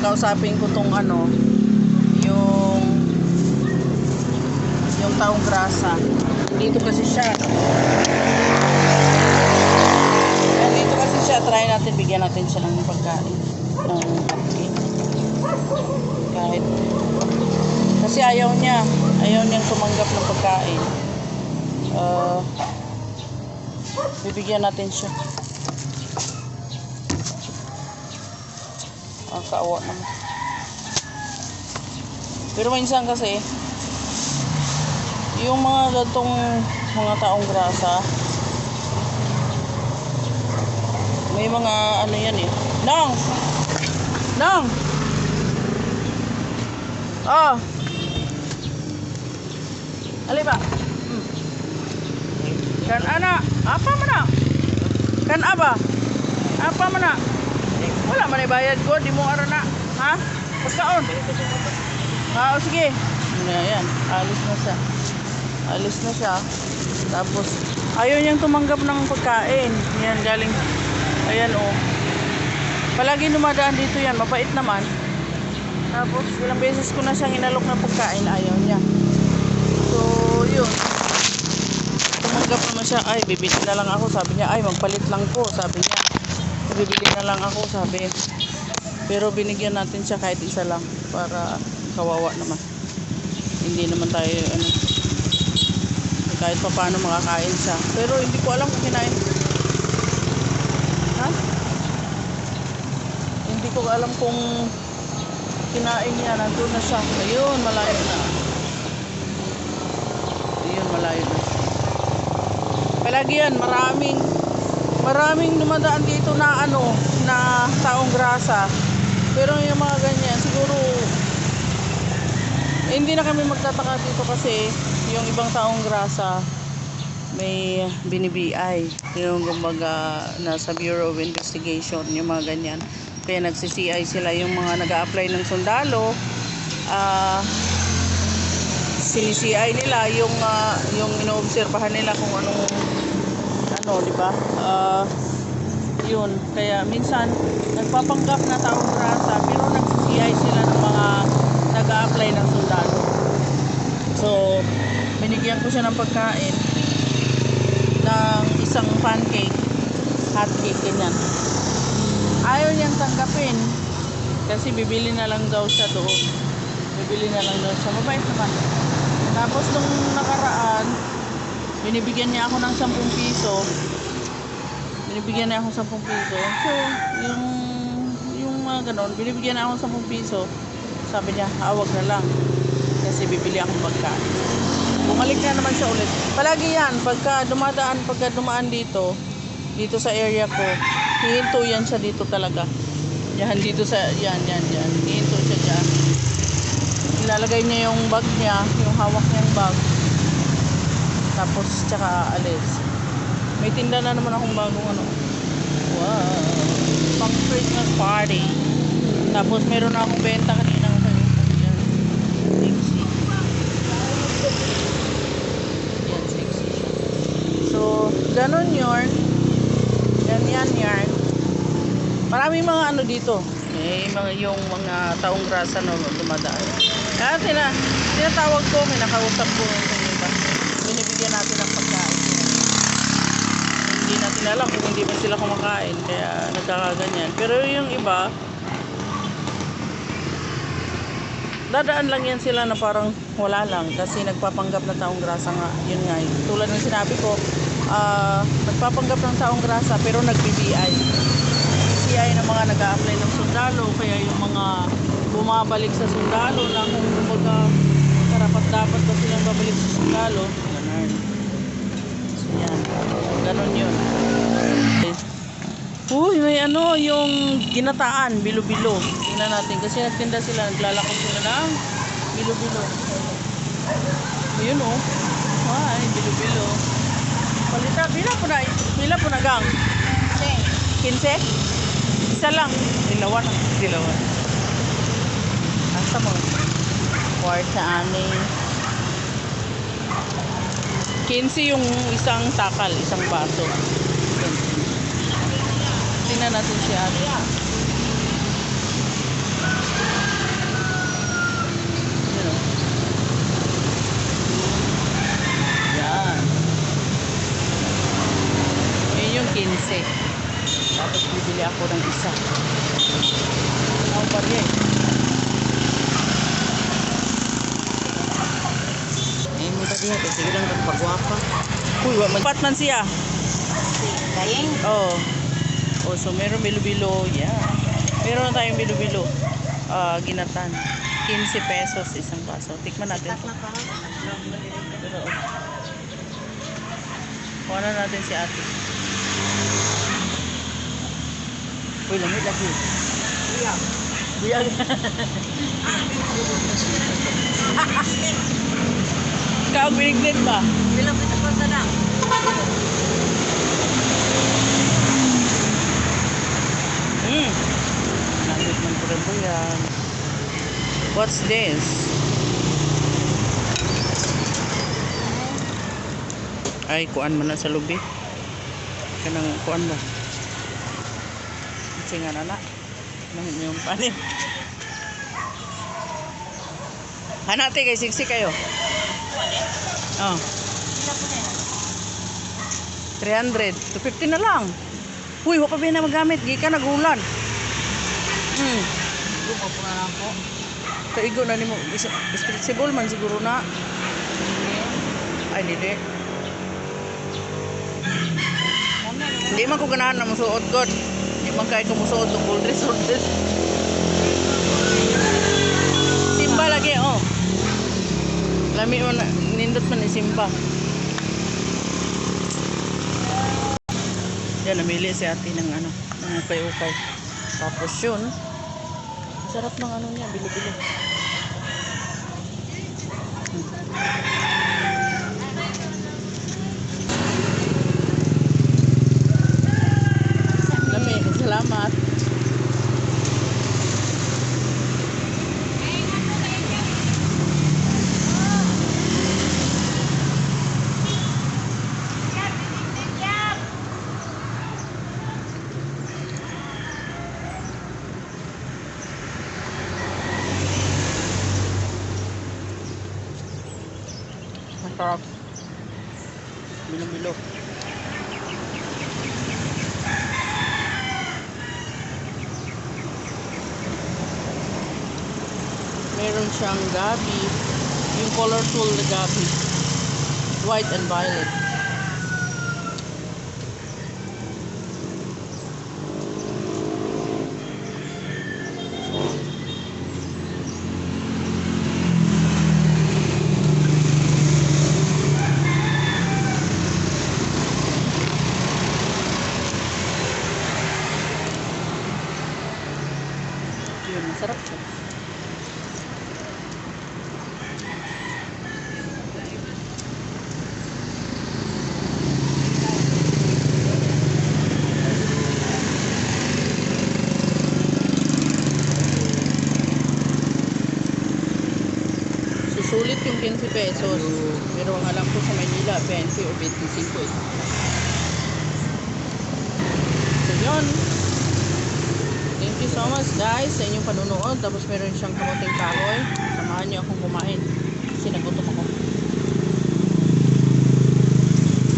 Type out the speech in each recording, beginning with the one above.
Kakausapin ko tong ano, yung yung taong grasa. Dito kasi siya. Dito kasi siya. Try natin, bigyan natin siya ng pagkain. Ng cupcake. Kahit. Kasi ayaw niya. Ayaw niyang tumanggap ng pagkain. Uh, bibigyan natin siya. Ah, kaawa naman. Pero minsan kasi, yung mga gantong mga taong grasa, may mga ano yan eh. Nang! Nang! Ah! Ali ba? Hmm. Kan ana, apa mana? Kan aba? Apa mana? Bayad ko, di mo ara na. Ha? Pagkaon. Ah, o sige. Ayan, alis na siya. Alis na siya. Tapos, ayaw niyang tumanggap ng pagkain. Yan, galing. Ayan, oh. Palagi dumadaan dito yan. Mabait naman. Tapos, ilang beses ko na siyang inalok ng pagkain. Ayaw niya. So, yun. Tumanggap naman siya. Ay, bibili na lang ako. Sabi niya, ay, magpalit lang po. Sabi niya. Bibili na lang ako, sabi. Pero binigyan natin siya kahit isa lang. Para kawawa naman. Hindi naman tayo, ano, kahit pa paano makakain siya. Pero hindi ko alam kung kinain. Ha? Hindi ko alam kung kinain niya. Nandun na siya. Ayun, malayo na. Ayun, malayo na. Palagi yan, maraming maraming dumadaan dito na ano, na taong grasa. Pero yung mga ganyan, siguro eh, hindi na kami magtataka dito kasi yung ibang taong grasa may binibiay. Yung kumbaga nasa Bureau of Investigation yung mga ganyan. Kaya nagsi-CI sila yung mga nag apply ng sundalo. Ah sinisiay nila yung ah, yung inoobserbahan nila kung anong ano di ba? Ah, yun. Kaya minsan nagpapanggap na taong grasa pero nagsi-CI sila ng mga nag apply ng sundalo so binigyan ko siya ng pagkain ng isang pancake hot cake ganyan. Ayaw niyang tanggapin kasi bibili na lang daw siya doon. Bibili na lang daw siya. Mabait naman. Tapos nung nakaraan binibigyan niya ako ng 10 piso. Binibigyan niya ako ng 10 piso. So yung yung mga ganon binibigyan niya ako ng 10 piso. Sabi niya awag na lang. Kasi bibili akong pagkain. Bumalik na naman siya ulit. Palagi yan pagka dumadaan pagka dumaan dito dito sa area ko hihinto yan siya dito talaga. Yan dito sa yan yan yan. Hihinto siya dyan. Ilalagay niya yung bag niya yung hawak niyang bag tapos tsaka alis. May tinda na naman akong bagong ano. Wow. Pang Christmas party. Tapos meron akong benta kanina. Sexy yan sexy so ganun yun. Yan yan. Yan maraming mga ano dito. May mga yung mga taong grasa na dumadaan. Kaya tina, tinatawag ko may nakausap ko yung iba binibigyan natin ng pagkain hindi natin alam kung hindi ba sila kumakain kaya nagkakaganyan. Pero yung iba dadaan lang yan sila na parang wala lang kasi nagpapanggap na taong grasa nga yun nga tulad ng sinabi ko ah, nagpapanggap ng taong grasa pero nag-BBI CI ng mga nag apply ng sundalo kaya yung mga bumabalik sa sundalo na kung kumbaga karapat dapat ba silang babalik sa sundalo? Ganun yan ganun yun Uy, may ano, yung ginataan, bilo-bilo. Tingnan natin. Kasi nagtinda sila, naglalako sila ng bilo-bilo. Ayun oh. Ay, bilo-bilo. Palita, pila po na, pila po na gang? 15? Isa lang. Dilawan. Dilawan. Asa mo? Kwarta ani. 15 yung isang takal, isang baso. Tingnan natin si Ate. Yan. Yun yung 15. Tapos bibili ako ng isa. Ang oh, pari eh. Sige lang kang pagwapa. Uy, wa man. man siya. Dayeng. Oh. Oh, so meron bilo-bilo. Yeah. Meron na tayong bilo-bilo. Ah, ginatan. 15 pesos isang baso. Tikman natin to. Oh. Kuha na natin si ate. Uy, lamig lagi. Buyag. Ikaw, biniglit ba? Bilang kita pa sana. Hmm. Nandit man po rin po yan. What's this? Ay, kuan man na sa lubi. Kanang kuan ba? Kasi nga na na. Nangin yung panin. Hanate kay siksi kayo. Oh. 300. 250 na lang. Uy, wala pa ba na magamit? Gika nagulan. Hmm. Gumawa po na lang po. Kaigo na nimo. Is- Responsible man siguro na. Ay, dili. Hindi man ko ganahan na musuot god. Hindi man kaya ko musuot ng cold dress or dress. Simba lagi, oh. Lami mo na, nindot man ni Simba. Yan, namili si ate ng ano, ng ukay-ukay. Tapos yun, sarap ng ano niya, bilo-bilo. Lami, salamat. Masarap. Bilo-bilo. Meron siyang gabi. Yung colorful na gabi. White and violet. Yun, masarap siya. Susulit yung 15 pesos. Pero ang alam ko sa Manila, 20 o 25 eh. So yun. Thank you so much guys sa inyong panunood. Tapos meron siyang kamuting kahoy. Samahan niyo akong kumain. Kasi nagutom ako.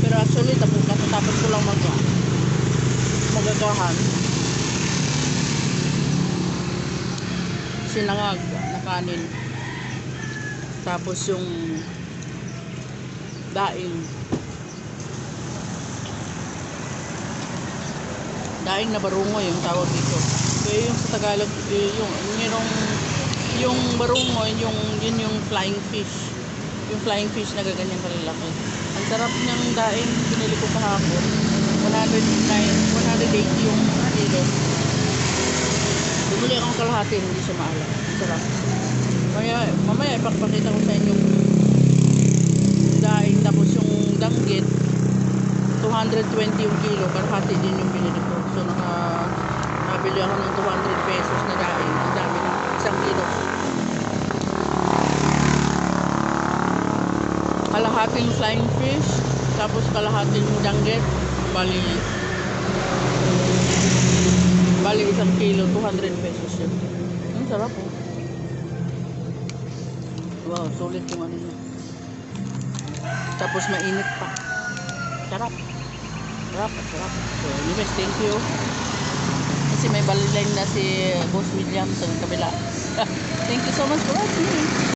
Pero actually, tapos katatapos ko lang mag magagahan. Sinangag na kanin. Tapos yung daing. Daing na barungo yung tawag dito. Kaya yung sa Tagalog, eh, yung merong yung barungo, yung yun yung flying fish. Yung flying fish na gaganyan kalalaki. Ang sarap niyang daing binili ko kahapon. 109, 180 yung kilo. Bumili akong kalahati, hindi siya maalam. Ang sarap. Mamaya, mamaya ipapakita ko sa inyo daing tapos yung danggit 220 yung kilo kalahati din yung binili ko. So naka nabili ako ng 200 pesos na daing ang dami na isang kilo. Kalahating flying fish tapos kalahating danggit bali bali isang kilo 200 pesos yun. Ang sarap oh Wow, sulit yung ano niya. Tapos mainit pa. Sarap. Sarap, sarap. So, anyways, thank you. Kasi may baliline na si Boss William sa kabila. thank you so much for watching.